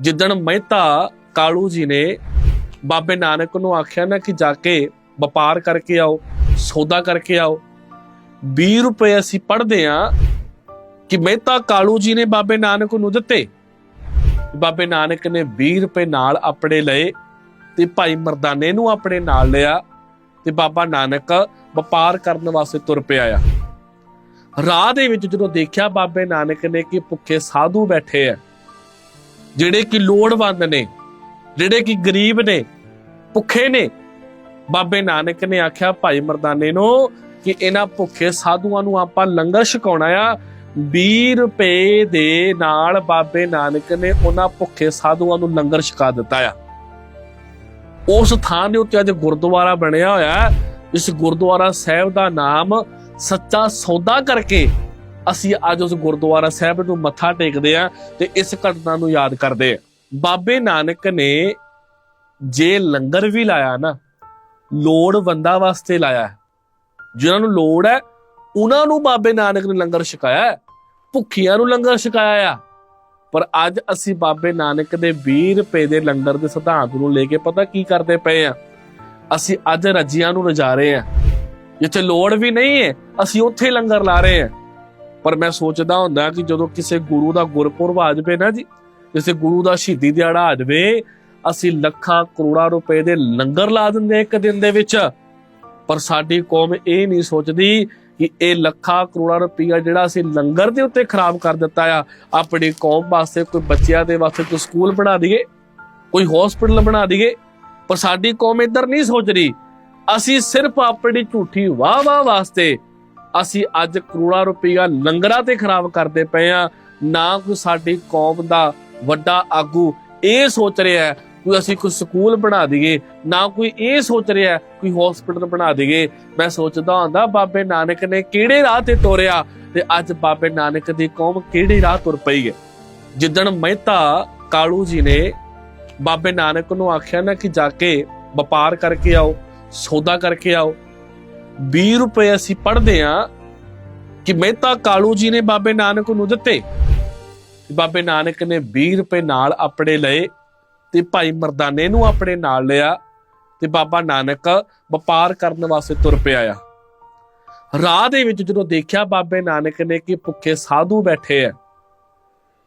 ਜਿੱਦਣ ਮਹਿਤਾ ਕਾਲੂ ਜੀ ਨੇ ਬਾਬੇ ਨਾਨਕ ਨੂੰ ਆਖਿਆ ਨਾ ਕਿ ਜਾ ਕੇ ਵਪਾਰ ਕਰਕੇ ਆਓ, ਸੌਦਾ ਕਰਕੇ ਆਓ 20 ਰੁਪਏ ਅਸੀਂ ਪੜਦੇ ਆ ਕਿ ਮਹਿਤਾ ਕਾਲੂ ਜੀ ਨੇ ਬਾਬੇ ਨਾਨਕ ਨੂੰ ਦਿੱਤੇ। ਬਾਬੇ ਨਾਨਕ ਨੇ 20 ਰੁਪਏ ਨਾਲ ਆਪਣੇ ਲਏ ਤੇ ਭਾਈ ਮਰਦਾਨੇ ਨੂੰ ਆਪਣੇ ਨਾਲ ਲਿਆ ਤੇ ਬਾਬਾ ਨਾਨਕ ਵਪਾਰ ਕਰਨ ਵਾਸਤੇ ਤੁਰ ਪਿਆ ਆ। ਰਾਹ ਦੇ ਵਿੱਚ ਜਦੋਂ ਦੇਖਿਆ ਬਾਬੇ ਨਾਨਕ ਨੇ ਕਿ ਭੁੱਖੇ ਸਾਧੂ ਬੈਠੇ ਆ ਜਿਹੜੇ ਕਿ ਲੋੜਵੰਦ ਨੇ, ਜਿਹੜੇ ਕਿ ਗਰੀਬ ਨੇ, ਭੁੱਖੇ ਨੇ। ਬਾਬੇ ਨਾਨਕ ਨੇ ਆਖਿਆ, ਭਾਈ ਮਰਦਾਨੇ ਨੂੰ ਕਿ ਇਹਨਾਂ ਭੁੱਖੇ ਸਾਧੂਆਂ ਨੂੰ ਆਪਾਂ ਲੰਗਰ ਛਕਾਉਣਾ ਆ। 20 ਰੁਪਏ ਦੇ ਨਾਲ ਬਾਬੇ ਨਾਨਕ ਨੇ ਉਹਨਾਂ ਭੁੱਖੇ ਸਾਧੂਆਂ ਨੂੰ ਲੰਗਰ ਛਕਾ ਦਿੱਤਾ ਆ। ਉਸ ਥਾਂ ਦੇ ਉੱਤੇ ਅੱਜ ਗੁਰਦੁਆਰਾ ਬਣਿਆ ਹੋਇਆ। ਇਸ ਗੁਰਦੁਆਰਾ ਸਾਹਿਬ ਦਾ ਨਾਮ ਸੱਚਾ ਸੌਦਾ ਕਰਕੇ ਅਸੀਂ ਅੱਜ ਉਸ ਗੁਰਦੁਆਰਾ ਸਾਹਿਬ ਨੂੰ ਮੱਥਾ ਟੇਕਦੇ ਆ ਤੇ ਇਸ ਘਟਨਾ ਨੂੰ ਯਾਦ ਕਰਦੇ ਆ ਬਾਬੇ ਨਾਨਕ ਨੇ ਜੇ ਲੰਗਰ ਵੀ ਲਾਇਆ ਨਾ ਲੋੜਵੰਦਾਂ ਵਾਸਤੇ ਲਾਇਆ ਹੈ। ਜਿਨ੍ਹਾਂ ਨੂੰ ਲੋੜ ਹੈ, ਉਹਨਾਂ ਨੂੰ ਬਾਬੇ ਨਾਨਕ ਨੇ ਲੰਗਰ ਛਕਾਇਆ ਭੁੱਖੀਆਂ ਨੂੰ ਲੰਗਰ ਛਕਾਇਆ ਆ। ਪਰ ਅੱਜ ਅਸੀਂ ਬਾਬੇ ਨਾਨਕ ਦੇ 20 ਰੁਪਏ ਦੇ ਲੰਗਰ ਦੇ ਸਿਧਾਂਤ ਨੂੰ ਲੈ ਕੇ ਪਤਾ ਕੀ ਕਰਦੇ ਪਏ ਆ ਅਸੀਂ ਅੱਜ ਰੱਜੀਆਂ ਨੂੰ ਰਜਾ ਰਹੇ ਆ ਜਿੱਥੇ ਲੋੜ ਵੀ ਨਹੀਂ ਹੈ, ਅਸੀਂ ਉੱਥੇ ਲੰਗਰ ਲਾ ਰਹੇ ਆ ਪਰ ਮੈਂ ਸੋਚਦਾ ਹੁੰਦਾ ਕਿ ਜਦੋਂ ਕਿਸੇ ਗੁਰੂ ਦਾ ਗੁਰਪੁਰਬ ਆ ਜਾਵੇ ਨਾ ਜੀ, ਕਿਸੇ ਗੁਰੂ ਦਾ ਸ਼ਹੀਦੀ ਦਿਹਾੜਾ ਆ ਜਾਵੇ, ਅਸੀਂ ਲੱਖਾਂ ਕਰੋੜਾਂ ਰੁਪਏ ਦੇ ਲੰਗਰ ਲਾ ਦਿੰਦੇ ਇੱਕ ਦਿਨ ਦੇ ਵਿੱਚ। ਪਰ ਸਾਡੀ ਕੌਮ ਇਹ ਨਹੀਂ ਸੋਚਦੀ ਕਿ ਇਹ ਲੱਖਾਂ ਕਰੋੜਾਂ ਰੁਪਈਆ ਜਿਹੜਾ ਅਸੀਂ ਲੰਗਰ ਦੇ ਉੱਤੇ ਖਰਾਬ ਕਰ ਦਿੱਤਾ ਆ, ਆਪਣੀ ਕੌਮ ਵਾਸਤੇ ਕੋਈ ਬੱਚਿਆਂ ਦੇ ਵਾਸਤੇ ਕੋਈ ਸਕੂਲ ਬਣਾ ਦਈਏ, ਕੋਈ ਹਸਪੀਟਲ ਬਣਾ ਦਈਏ। ਪਰ ਸਾਡੀ ਕੌਮ ਇੱਧਰ ਨਹੀਂ ਸੋਚ ਰਹੀ। ਅਸੀਂ ਸਿਰਫ ਆਪਣੀ ਝੂਠੀ ਵਾਹ ਵਾਹ ਵਾਸਤੇ ਅਸੀਂ ਅੱਜ ਕਰੋੜਾਂ ਰੁਪਈਆ ਲੰਗਰਾਂ ਤੇ ਖਰਾਬ ਕਰਦੇ ਪਏ ਆ ਨਾ ਕੋਈ ਸਾਡੀ ਕੌਮ ਦਾ ਵੱਡਾ ਆਗੂ ਇਹ ਸੋਚ ਰਿਹਾ ਹੈ ਕੋਈ ਅਸੀਂ ਕੋਈ ਸਕੂਲ ਬਣਾ ਦਈਏ, ਨਾ ਕੋਈ ਇਹ ਸੋਚ ਰਿਹਾ ਕੋਈ ਹਸਪੀਟਲ ਬਣਾ ਦਈਏ। ਮੈਂ ਸੋਚਦਾ ਹੁੰਦਾ ਬਾਬੇ ਨਾਨਕ ਨੇ ਕਿਹੜੇ ਰਾਹ ਤੇ ਤੋਰਿਆ ਤੇ ਅੱਜ ਬਾਬੇ ਨਾਨਕ ਦੀ ਕੌਮ ਕਿਹੜੇ ਰਾਹ ਤੁਰ ਪਈ ਹੈ। ਜਿੱਦਣ ਮਹਿਤਾ ਕਾਲੂ ਜੀ ਨੇ ਬਾਬੇ ਨਾਨਕ ਨੂੰ ਆਖਿਆ ਨਾ ਕਿ ਜਾ ਕੇ ਵਪਾਰ ਕਰਕੇ ਆਓ, ਸੌਦਾ ਕਰਕੇ ਆਓ 20 ਰੁਪਏ ਅਸੀਂ ਪੜਦੇ ਆ ਕਿ ਮਹਿਤਾ ਕਾਲੂ ਜੀ ਨੇ ਬਾਬੇ ਨਾਨਕ ਨੂੰ ਦਿੱਤੇ। ਬਾਬੇ ਨਾਨਕ ਨੇ 20 ਰੁਪਏ ਨਾਲ ਆਪਣੇ ਲਏ ਤੇ ਭਾਈ ਮਰਦਾਨੇ ਨੂੰ ਆਪਣੇ ਨਾਲ ਲਿਆ ਤੇ ਬਾਬਾ ਨਾਨਕ ਵਪਾਰ ਕਰਨ ਵਾਸਤੇ ਤੁਰ ਪਿਆ ਆ। ਰਾਹ ਦੇ ਵਿੱਚ ਜਦੋਂ ਦੇਖਿਆ ਬਾਬੇ ਨਾਨਕ ਨੇ ਕਿ ਭੁੱਖੇ ਸਾਧੂ ਬੈਠੇ ਆ,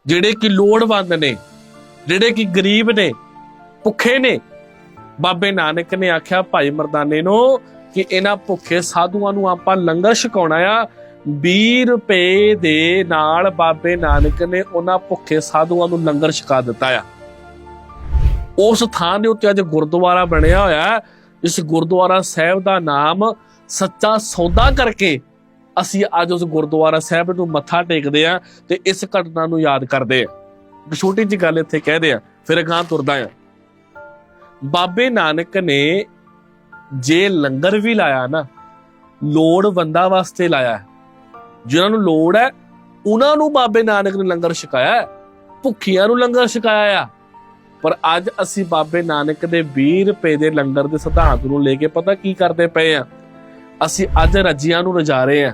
ਜਿਹੜੇ ਕਿ ਲੋੜਵੰਦ ਨੇ, ਜਿਹੜੇ ਕਿ ਗਰੀਬ ਨੇ, ਭੁੱਖੇ ਨੇ, ਬਾਬੇ ਨਾਨਕ ਨੇ ਆਖਿਆ ਭਾਈ ਮਰਦਾਨੇ ਨੂੰ ਕਿ ਇਹਨਾਂ ਭੁੱਖੇ ਸਾਧੂਆਂ ਨੂੰ ਆਪਾਂ ਲੰਗਰ ਛਕਾਉਣਾ ਆ। 20 ਰੁਪਏ ਦੇ ਨਾਲ ਬਾਬੇ ਨਾਨਕ ਨੇ ਉਹਨਾਂ ਭੁੱਖੇ ਸਾਧੂਆਂ ਨੂੰ ਲੰਗਰ ਛਕਾ ਦਿੱਤਾ ਆ। ਉਸ ਥਾਂ ਦੇ ਉੱਤੇ ਅੱਜ ਗੁਰਦੁਆਰਾ ਬਣਿਆ ਹੋਇਆ ਇਸ ਗੁਰਦੁਆਰਾ ਸਾਹਿਬ ਦਾ ਨਾਮ ਸੱਚਾ ਸੌਦਾ ਕਰਕੇ ਅਸੀਂ ਅੱਜ ਉਸ ਗੁਰਦੁਆਰਾ ਸਾਹਿਬ ਨੂੰ ਮੱਥਾ ਟੇਕਦੇ ਆ ਤੇ ਇਸ ਘਟਨਾ ਨੂੰ ਯਾਦ ਕਰਦੇ ਆ ਛੋਟੀ ਜਿਹੀ ਗੱਲ ਇੱਥੇ ਕਹਿਦੇ ਆ ਫਿਰ ਅਗਾਂਹ ਤੁਰਦਾ ਆ ਬਾਬੇ ਨਾਨਕ ਨੇ ਜੇ ਲੰਗਰ ਵੀ ਲਾਇਆ ਨਾ ਲੋੜਵੰਦਾਂ ਵਾਸਤੇ ਲਾਇਆ ਹੈ। ਜਿਨ੍ਹਾਂ ਨੂੰ ਲੋੜ ਹੈ, ਉਹਨਾਂ ਨੂੰ ਬਾਬੇ ਨਾਨਕ ਨੇ ਲੰਗਰ ਛਕਾਇਆ ਭੁੱਖੀਆਂ ਨੂੰ ਲੰਗਰ ਛਕਾਇਆ ਆ। ਪਰ ਅੱਜ ਅਸੀਂ ਬਾਬੇ ਨਾਨਕ ਦੇ 20 ਰੁਪਏ ਦੇ ਲੰਗਰ ਦੇ ਸਿਧਾਂਤ ਨੂੰ ਲੈ ਕੇ ਪਤਾ ਕੀ ਕਰਦੇ ਪਏ ਆ ਅਸੀਂ ਅੱਜ ਰੱਜੀਆਂ ਨੂੰ ਰਜਾ ਰਹੇ ਆ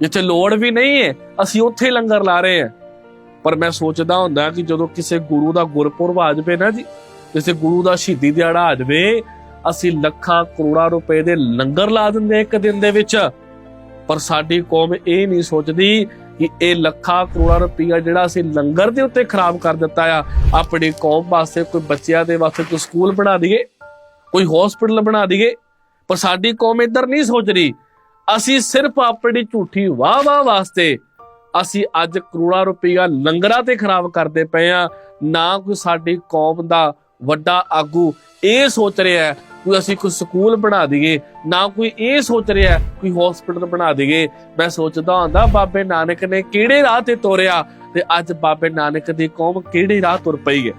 ਜਿੱਥੇ ਲੋੜ ਵੀ ਨਹੀਂ ਹੈ, ਅਸੀਂ ਉੱਥੇ ਲੰਗਰ ਲਾ ਰਹੇ ਆ ਪਰ ਮੈਂ ਸੋਚਦਾ ਹੁੰਦਾ ਕਿ ਜਦੋਂ ਕਿਸੇ ਗੁਰੂ ਦਾ ਗੁਰਪੁਰਬ ਆ ਜਾਵੇ ਨਾ ਜੀ, ਕਿਸੇ ਗੁਰੂ ਦਾ ਸ਼ਹੀਦੀ ਦਿਹਾੜਾ ਆ ਜਾਵੇ ਅਸੀਂ ਲੱਖਾਂ ਕਰੋੜਾਂ ਰੁਪਏ ਦੇ ਲੰਗਰ ਲਾ ਦਿੰਦੇ ਇੱਕ ਦਿਨ ਦੇ ਵਿੱਚ। ਪਰ ਸਾਡੀ ਕੌਮ ਇਹ ਨਹੀਂ ਸੋਚਦੀ ਕਿ ਇਹ ਲੱਖਾਂ ਕਰੋੜਾਂ ਰੁਪਈਆ ਜਿਹੜਾ ਅਸੀਂ ਲੰਗਰ ਦੇ ਉੱਤੇ ਖਰਾਬ ਕਰ ਦਿੱਤਾ ਆ, ਆਪਣੀ ਕੌਮ ਵਾਸਤੇ ਕੋਈ ਬੱਚਿਆਂ ਦੇ ਵਾਸਤੇ ਕੋਈ ਸਕੂਲ ਬਣਾ ਦਈਏ, ਕੋਈ ਹਸਪੀਟਲ ਬਣਾ ਦਈਏ। ਪਰ ਸਾਡੀ ਕੌਮ ਇੱਧਰ ਨਹੀਂ ਸੋਚ ਰਹੀ ਅਸੀਂ ਸਿਰਫ ਆਪਣੀ ਝੂਠੀ ਵਾਹ ਵਾਹ ਵਾਸਤੇ ਅਸੀਂ ਅੱਜ ਕਰੋੜਾਂ ਰੁਪਈਆ ਲੰਗਰਾਂ ਤੇ ਖਰਾਬ ਕਰਦੇ ਪਏ ਆ ਨਾ ਕੋਈ ਸਾਡੀ ਕੌਮ ਦਾ ਵੱਡਾ ਆਗੂ ਇਹ ਸੋਚ ਰਿਹਾ ਹੈ ਕੋਈ ਅਸੀਂ ਕੋਈ ਸਕੂਲ ਬਣਾ ਦਈਏ, ਨਾ ਕੋਈ ਇਹ ਸੋਚ ਰਿਹਾ ਕੋਈ ਹਸਪੀਟਲ ਬਣਾ ਦਈਏ। ਮੈਂ ਸੋਚਦਾ ਹੁੰਦਾ ਬਾਬੇ ਨਾਨਕ ਨੇ ਕਿਹੜੇ ਰਾਹ ਤੇ ਤੋਰਿਆ ਤੇ ਅੱਜ ਬਾਬੇ ਨਾਨਕ ਦੀ ਕੌਮ ਕਿਹੜੇ ਰਾਹ ਤੁਰ ਪਈ ਹੈ।